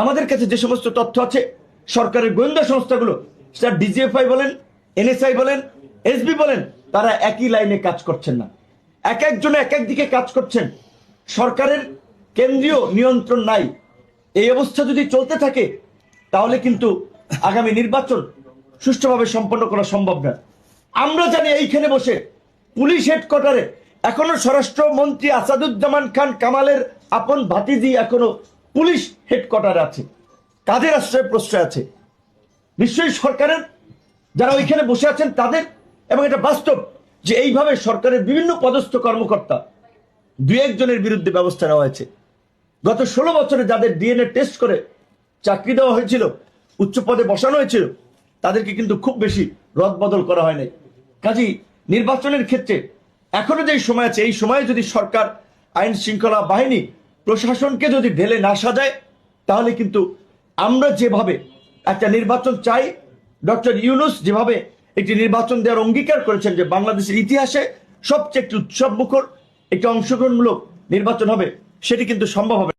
আমাদের কাছে যে সমস্ত তথ্য আছে, সরকারের গোয়েন্দা সংস্থাগুলো সেটা ডিজিএফআই বলেন, এনএসআই বলেন, এসবি বলেন, তারা একই লাইনে কাজ করছেন না। এক একজনে এক এক দিকে কাজ করছেন। সরকারের কেন্দ্রীয় নিয়ন্ত্রণ নাই। এই অবস্থা যদি চলতে থাকে, তাহলে কিন্তু আগামী নির্বাচন সুষ্ঠুভাবে সম্পন্ন করা সম্ভব না। আমরা জানি এইখানে বসে পুলিশ হেডকোয়ার্টারে এখনও স্বরাষ্ট্রমন্ত্রী আসাদুজ্জামান খান কামালের আপন ভাতিজি এখনও পুলিশ হেডকোয়ার্টারে আছে, কাদের আশ্রয় প্রশ্রয় আছে। নিশ্চয়ই সরকারের যারা ওইখানে বসে আছেন তাদের, এবং এটা বাস্তব যে এইভাবে সরকারের বিভিন্ন পদস্থ কর্মকর্তা দু একজনের বিরুদ্ধে ব্যবস্থা নেওয়া হয়েছে। গত ষোলো বছরে যাদের ডিএনএ টেস্ট করে চাকরি দেওয়া হয়েছিল, উচ্চ পদে বসানো হয়েছিল, তাদেরকে কিন্তু খুব বেশি রদবদল করা হয় নাই কাজী নির্বাচনের ক্ষেত্রে এখনও যে সময় আছে, এই সময়ে যদি সরকার আইন শৃঙ্খলা বাহিনী প্রশাসনকে যদি ঢেলে না সাজায়, তাহলে কিন্তু আমরা যেভাবে একটা নির্বাচন চাই, ডক্টর ইউনুস যেভাবে একটি নির্বাচন দেওয়ার অঙ্গীকার করেছেন যে বাংলাদেশের ইতিহাসে সবচেয়ে একটি উৎসব মুখর একটি অংশগ্রহণমূলক নির্বাচন হবে, সেটি কিন্তু সম্ভব হবে।